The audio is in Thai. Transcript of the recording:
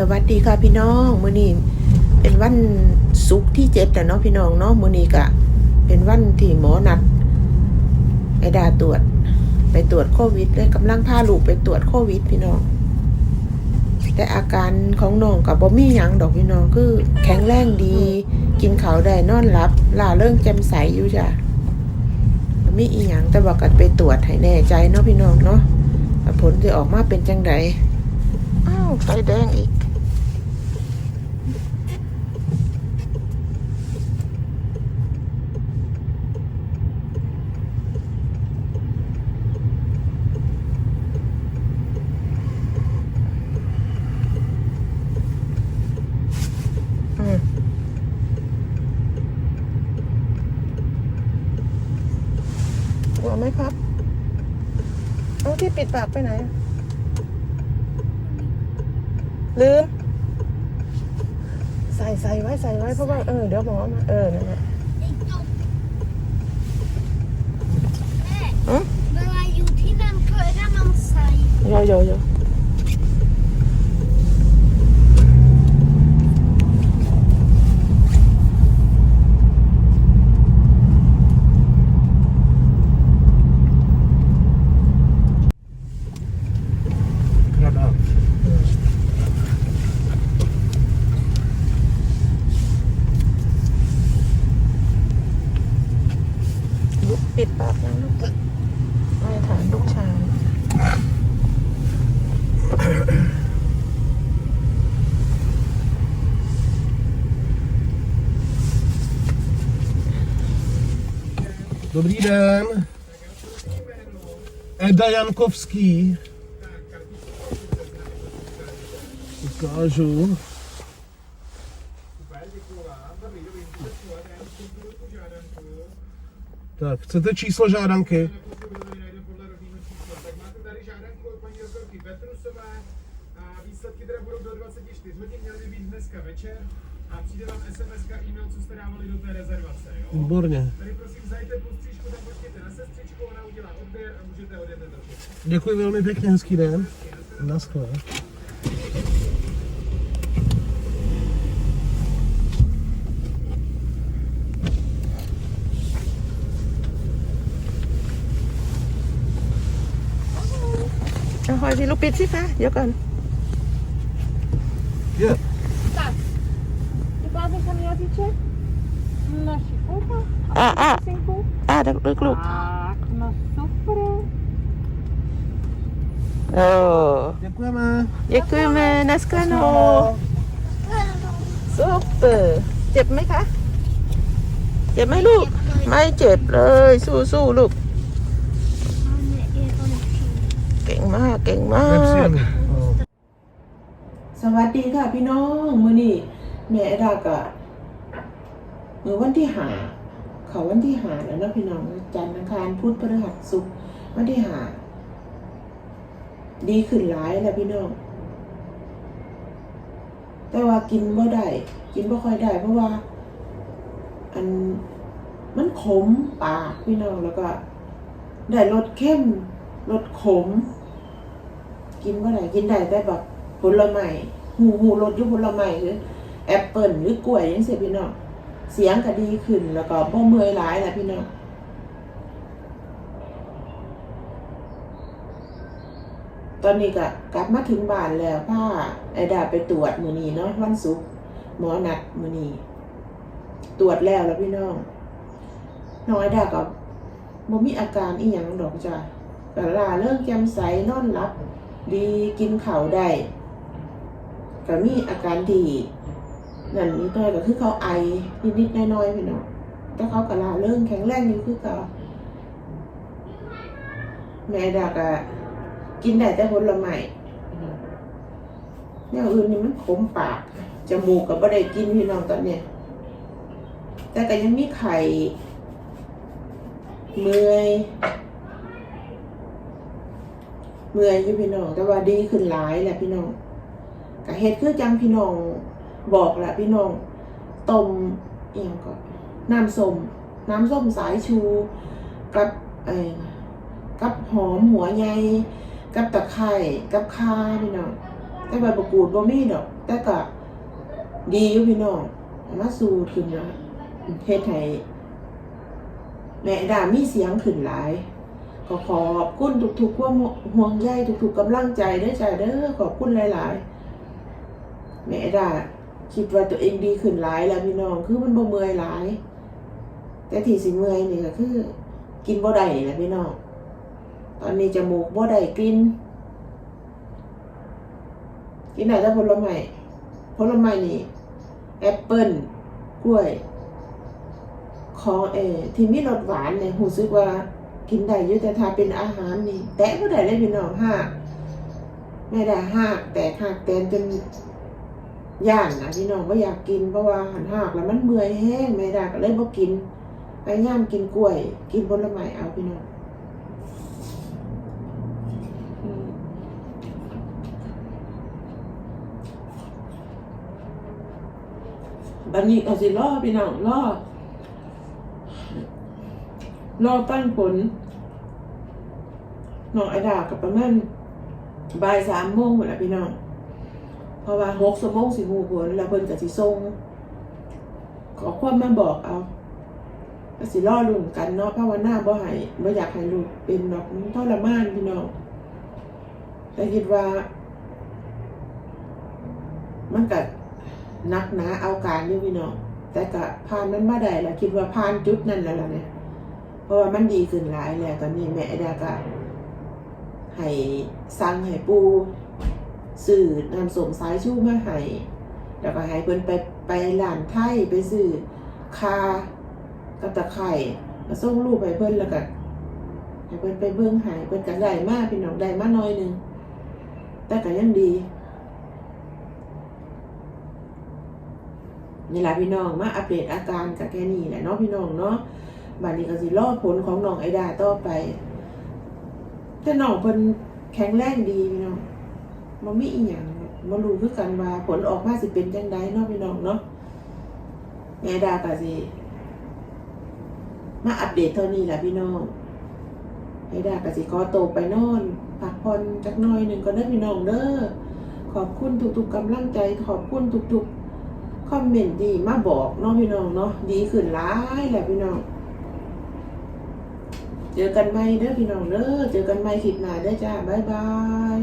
สวัสดีค่ะพี่น้องมื้อนี้เป็นวันศุกร์ที่เจ็ดแล้วเนาะพี่น้องเนาะมื้อนี้กะเป็นวันที่หมอนัดไอดาตรวจ ไปตรวจโควิดเลยกำลังพาลูกไปตรวจโควิด พี่น้อง แต่อาการของน้องกับบ่มีหยังดอกพี่น้องคือ แข็งแรงดี กินข้าวได้นอนหลับล่าเริงแจ่มใสอยู่จ้ะบ่มีอีหยังแต่ว่ากัดไปตรวจให้แน่ใจเนาะพี่น้องเนาะผลจะออกมาเป็นจังไดาวไฟแดงอีกอืมหัวไหมครับ เอาที่ปิดปากไปไหน ลืม ใส่ใส่ไว้ใส่ไว้เพราะว่าเออเดี๋ยวหมอมาเออนั่นแหละแม่อืมเวลาอยู่ที่นั่นเคยได้มันใส่โยโยโย Dobrý den. Eda Jankovský. Ukážu. Tak, chcete číslo žádanky? Výsledky teda budou do 24 hodin, měly by být dneska večer a přijde vám SMS a e-mail, co jste dávali do té rezervace. Jo? Výborně. Tady prosím zajte postříčku, tam počkejte na sestřičku, ona udělá odběr a můžete odjet do Děkuji velmi pěkně, hezký den. Naschle. Ahoj, vylupit si ta? Jo, kon. Yeah. Van jou die check? Nasje open. อะอะ Sinkel. อะเด็กลูกลูก Ah, na super. เออ Děkujeme. Děkujeme, naschledanou. Super เจ็บไหมคะ เจ็บไหมลูก ไม่เจ็บเลย สู้สู้ลูก เก่งมาก เก่งมาก Nepříjemný. No. สวัสดีค่ะพี่น้อง มื้อนี้แม่ดากะ มือวันที่หาเขาวันที่หาแล้วนะพี่น้องจันทร์อังคารพุธพฤหัสศุกร์วันที่หาดีขึ้นหลายแล้วพี่น้อง แต่ว่ากินบ่ได้กินบ่ค่อยได้เพราะว่า อันมันขมปากพี่น้องแล้วก็ ได้รสเข้มรสขม กินบ่ได้กินได้แต่แบบผลไม้หูหูรสอยู่ผลไม้คือแอปเปิลหรือกล้วยยังเสียพี่น้อง เสียงก็ดีขึ้นแล้วก็บ่เมื่อยหลายแหละพี่น้องตอนนี้ก็กลับมาถึงบ้านแล้วผ้าไอดาไปตรวจมือนีเนาะวันศุกร์หมอนัดมือนีตรวจแล้วแล้วพี่น้องน้องไอดาก็บ่มีอาการอีหยังดอกจ้ะก็ลาเริ่มแจ่มใสนอนหลับ ดีกินข้าวได้ก็มีอาการดี นั่นนิดหน่อยก็คือเขาไอนิดๆน้อยๆพี่น้องแต่เขาก็ลาเริ่มแข็งแรงอยู่คือก่าแม่ดากะกินได้แต่ผลไม้อย่างอื่นนี่มันขมปากจมูกก็บ่ได้กินพี่น้องตอนเนี้ยแต่ก็ยังมีไข่เมื่อยเมื่อยอยู่พี่น้องแต่ว่าดีขึ้นหลายแหละพี่น้องกะเฮ็ดคือจังพี่น้อง บอกแหละพี่น้องต้มเอียงก่อนน้ำส้มน้ำส้มสายชู กับไอ้กับหอมหัวใหญ่กับตะไคร้กับข่าพี่น้องแต่ใบประกูดบ่มีดอก แต่ก็ดีอยู่พี่น้องมาสู่ขึ้นนะเฮ็ดให้แม่ดามีเสียงขึ้นหลายก็ขอบคุณทุกๆควาห่วงใยทุกๆกำลังใจเด้อจ้าเด้อขอบคุณหลายๆแม่ดา คิดว่าตัวเองดีขึ้นหลายแล้วพี่น้องคือมันบ่เมื่อยหลาย แต่ที่สิเมื่อยนี่ก็คือ กินบ่ได้แหละพี่น้องตอนนี้จมูกบ่ได้กิน กินได้แต่ผลไม้ผลไม้นี่แอปเปิ้ลกล้วย ของเอที่มีรสหวานเนี่ยรู้สึกว่ากินได้ยู่แต่ถ้าเป็นอาหารนี่ แตะบ่ได้เลยพี่น้องห้ากแม่ได้ห้ากแตกหักแตนจน ย่านนะพี่น้องบ่อยากกินเพราะว่าหันหักแล้วมันเมื่อยแห้งแม่ได้ก็เลยบ่กินพยายามกินกล้วย กินผลไม้เอาพี่น้องอืมบัดนี้ก็สิรอพี่น้องรอรอตั้งผลน้องไอดากับประมาณบ่ายสามโมงหมดแล้วพี่น้อง ราะว่าหกสมองสิหูผลแล้วเพิ่นก็สิส่งขอความมาบอกเอาก็สิรอลุ่นกันเนาะภาวนาบ่ให้บ่อยากให้ลูกเป็นดอกทรมานพี่น้องแต่คิดว่า มันก็หนักหนาเอาการอยู่พี่น้องแต่ก็ผ่านมันมาได้แล้วคิดว่าผ่านจุดนั้นแล้วล่ะเนี่ยเพราะว่ามันดีขึ้นหลายแล้วตอนนี้แม่ดาก็ให้สั่งให้ปู สื่อนำส่งสายชูมาให้แล้วก็ให้เพิ่นไปไปร้านไทยไปซื้อคากับตะไคร่มาส่งรูปให้เพิ่นแล้วก็ให้เพิ่นไปเบิ่งให้เพิ่นก็ได้มากพี่น้องได้มาหน่อยหนึงแต่ก็ยังดีนี่แหละพี่น้องมาอัปเดตอาการกับแคนี้แหละเนาะพี่น้องเนาะบัดนี้ก็สิรอผลของน้องไอดาต่อไป แต่น้องเพิ่นแข็งแรงดีพี่น้อง มันมีอีหยังบ่รู้คือกันว่าผลออกมาสิเป็นจังไดเนาะพี่น้องเนาะแม่ดาก็สิมาอัปเดตเท่านี้แหละพี่น้องไอดาก็สิขอโตไปนอนพักผ่อนจักหน่อยหนึ่งก็ได้พี่น้องเด้อ ขอบคุณทุกๆกำลังใจ ขอบคุณทุกๆ คอมเมนต์ดีมาบอกเนาะพี่น้องเนาะ ดีขึ้นหลายแหละพี่น้อง เจอกันใหม่เด้อพี่น้องเด้อ เจอกันใหม่คลิปหน้าเด้จ้า บ๊ายบาย